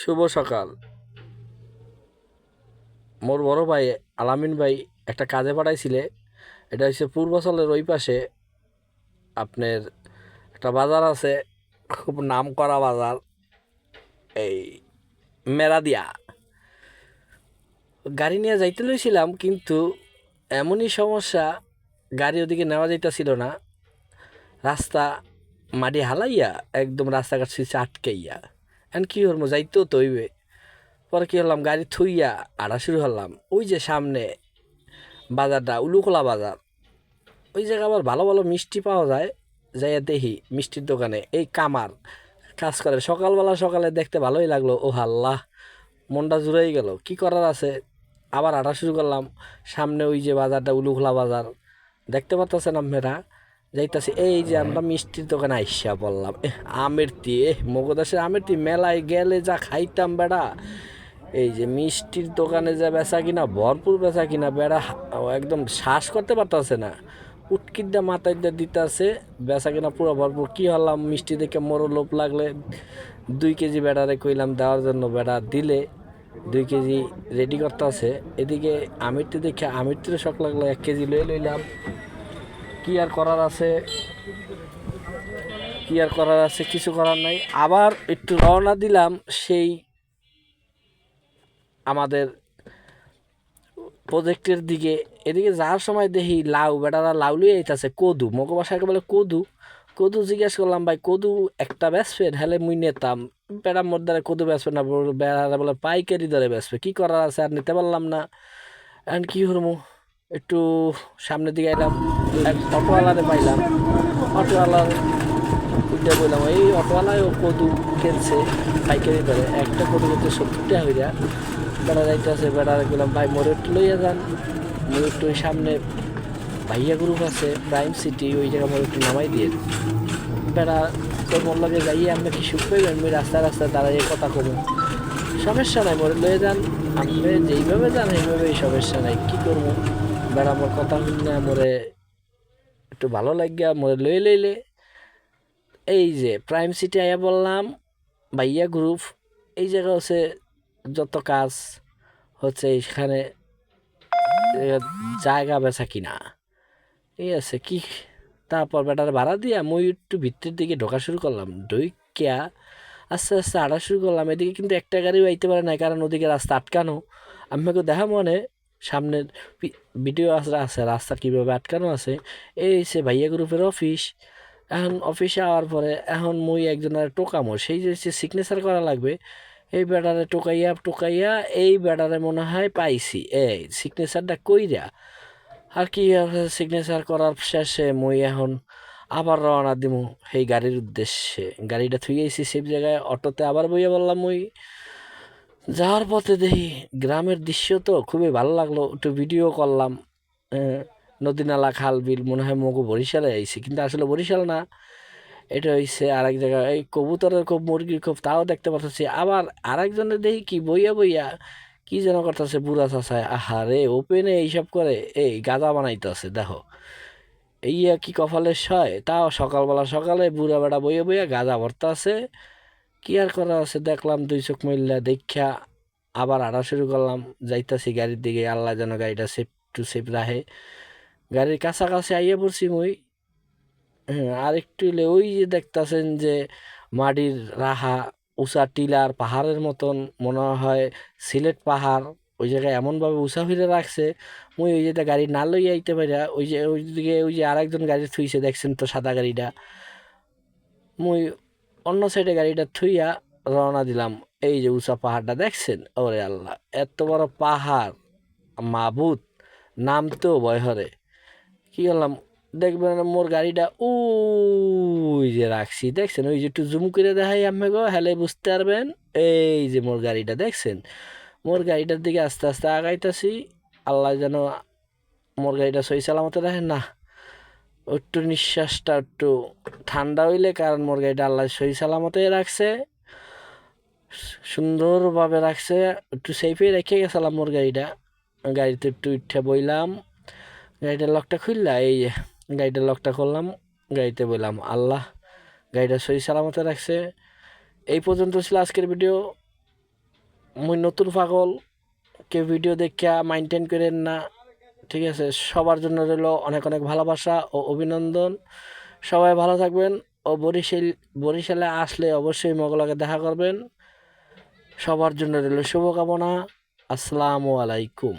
শুভ সকাল। মোর বড় ভাই আলামিন ভাই একটা কাজে পাঠাইছিলে। এটা হচ্ছে পূর্বাচলের ওই পাশে আপনার একটা বাজার আছে, খুব নাম করা বাজার, এই মেরাদিয়া। গাড়ি নিয়ে যাইতে লইছিলাম, কিন্তু এমনই সমস্যা, গাড়ি ওদিকে নেওয়া যাইতেছিল না। রাস্তা মাটি হালাইয়া, একদম রাস্তাঘাট সুইচে আটকাইয়া। এখন কী হরমো যাইতেও তো হইবে। পরে কী হলাম গাড়ি থুইয়া আড়া শুরু হলাম ওই যে সামনে বাজারটা উলুকোলা বাজার। ওই জায়গায় আবার ভালো ভালো মিষ্টি পাওয়া যায়। যাইয়া দেখি মিষ্টির দোকানে এই কামার কাজ করে। সকালবেলা সকালে দেখতে ভালোই লাগল। ও আল্লাহ মনটা জুড়েই গেল। কি করার আছে? আবার আটা শুরু করলাম। সামনে ওই যে বাজারটা, উলুখোলা বাজার। দেখতে পাচ্ছেন আপনারা? যাইতাছি, এই যে আমরা মিষ্টির দোকানে আইসা বললাম এ আমের তি এ মগদাসের আমের তি মেলায় গেলে যা খাইতাম বেড়া। এই যে মিষ্টির দোকানে যা বেচা কিনা, ভরপুর বেচা কিনা বেড়া একদম শ্বাস করতে পারতাছে না। উটকির দা মাথায় দিতেছে, বেচা কিনা পুরো ভরপুর। কি হলাম, মিষ্টি দেখে মোরও লোভ লাগলে, দুই কেজি বেড়ারে কইলাম দেওয়ার জন্য বেড়া দিলে, দুই কেজি রেডি করতে আছে এদিকে আমিরটি দেখে আমিরটির শখ লাগল, এক কেজি লয়ে লইলাম। কি আর করার আছে? কি আর করার আছে? কিছু করার নাই। আবার একটু রওনা দিলাম সেই আমাদের প্রজেক্টের দিকে। এদিকে যাওয়ার সময় দেখি লাউ, বেটারা লাউ লিয়ে আইতাছে। কদু, মগো বাসাকে বলে কদু। কদু জিজ্ঞেস করলাম, ভাই, কদু একটা বেসবেন হেলে মুই নিতাম। বেড়া মোর দ্বারা কদু বেসবে না বেড়ারা বলে, পাইকারি দরে বেসবে কি করার আছে আর নিতে পারলাম না। এখন কি হরমু একটু সামনের দিকে এলাম এক অটোওয়ালারে পাইলাম। অটোওয়ালার উঠে বললাম এই অটোওয়ালায় ও কদু কিনছে পাইকারি দরে একটা কদু কিনতে সত্তর টাকা হইয়া বেড়া যাইতেছে বেড়া বললাম, ভাই, মোর একটু লইয়া যান। মোর একটু সামনে ভাইয়া গ্রুপ আছে, প্রাইম সিটি, ওই জায়গা মোর একটু নামাই দিয়ে। বেড়া তোর মন লাগে যাইয়ে আপনি কি সুখ পাইবেন? আমি রাস্তায় রাস্তায় দাঁড়াইয়ে কথা কমু। সমস্যা নাই, মোরে লয়ে যান। আপনি যেইভাবে যান এইভাবেই সমস্যা নাই, কি করব? বেড়া মোর কথা শুনে মোরে একটু ভালো লাগিয়া মোরে লই লইলে। এই যে প্রাইম সিটি আইয়া বললাম, ভাইয়া গ্রুপ এই জায়গা হচ্ছে যত কাজ হচ্ছে এখানে জায়গা বেচা কিনা। ঠিক আছে, কি তারপর বেটার ভাড়া দিয়া মই একটু ভিত্তির দিকে ঢোকা শুরু করলাম। ঢুকিয়া আস্তে আস্তে আড়া শুরু করলাম। এদিকে কিন্তু একটা গাড়িও আইতে পারে না কারণ ওদিকে রাস্তা আটকানো। আমাকে দেখা মনে সামনের ভিডিও আছে, রাস্তা কীভাবে আটকানো আছে। এই সে ভাইয়া গ্রুপের অফিস এখন অফিসে আওয়ার পরে এখন মুই একজনের টোকামো, সেই যে সিগনেচার করা লাগবে। এই বেড়ারে টোকাইয়া টোকাইয়া এই বেড়ারে মনে হয় পাইছি। এই সিগনেচারটা কইরা। আর কি সিগনেচার করার শেষে মুই এখন আবার রওনা দিমু সেই গাড়ির উদ্দেশ্যে। গাড়িটা থুই আইছি সেই জায়গায়, অটোতে আবার বইয়া বললাম মুই। যাওয়ার পথে দেখি গ্রামের দৃশ্য তো খুবই ভালো লাগল। একটু ভিডিও করলাম। নদী নালা খাল বিল মনে হয় মগু বরিশালে আইছি। কিন্তু আসলে বরিশাল না, এটা হইছে আরেক জায়গায় এই কবুতরের খুব, মুরগির খুব, তাও দেখতে পাচ্ছি আবার আরেকজনের দেখি কি বইয়া বইয়া কি যেন করতেছে বুড়া চাষায় আহারে ওপেনে এইসব করে, এই গাঁজা বানাইতেছে, দেখো। এইয়া কি কপালের সয়? তাও সকালবেলা সকালে বুড়া বেড়া বইয়া বইয়া গাঁজা ভরতা আছে কি আর করা আছে? দেখলাম দুই চোখ মিললা দেখা আবার আড়া শুরু করলাম, যাইতাছি গাড়ির দিকে, আল্লাহ যেন গাড়িটা সেফ টু সেফ রাখে। গাড়ির কাছাকাছি আইয়া পড়ছি মুই। হ্যাঁ আর একটু হলে ওই যে দেখতাছেন যে মাটির রাহা, উঁচা টিলার পাহাড়ের মতন মনে হয়, সিলেট পাহাড়, ওই জায়গায় এমনভাবে উঁচা ফিরে রাখছে। মুই ওই যেটা গাড়ি না লইয়া আইতে পারিয়া ওই যে ওই দিকে ওই যে আরেকজন গাড়ি থুইছে, দেখছেন তো সাদা গাড়িটা। মুই অন্য সাইডে গাড়িটা থুইয়া রওনা দিলাম। এই যে উঁচা পাহাড়টা দেখছেন? ওরে আল্লাহ, এত বড় পাহাড়, মাবুত, নামতেও ভয় হরে। কী করলাম? দেখবেন মোর গাড়িটা ওই যে রাখছি, দেখছেন? ওই যে একটু জুম করে দেখাই আমি গো হেলে বুঝতে পারবেন? এই যে মোর গাড়িটা, দেখছেন? মোর গাড়িটার দিকে আস্তে আস্তে আগাইতেছি, আল্লাহ যেন মোর গাড়িটা সই সালামতে রাখেন না। একটু নিঃশ্বাসটা একটু ঠান্ডা হইলে কারণ মোর গাড়িটা আল্লাহ সই সালামতে রাখছে, সুন্দরভাবে রাখছে, একটু সেফে রেখে গেছিলাম মোর গাড়িটা গাড়িতে একটু উঠে বইলাম, গাড়িটার লকটা খুললা, এই যে গাড়িটার লকটা করলাম গাড়িতে বললাম আল্লাহ গাড়িটা সই সালামতে রাখছে। এই পর্যন্ত ছিল আজকের ভিডিও মুই নতুন পাগল, কেউ ভিডিও দেখা মাইন্টেন করেন না। ঠিক আছে? সবার জন্য রইল অনেক অনেক ভালোবাসা ও অভিনন্দন। সবাই ভালো থাকবেন ও বরিশাল, বরিশালে আসলে অবশ্যই মোগলাকে দেখা করবেন। সবার জন্য রইল শুভকামনা। আসসালামু আলাইকুম।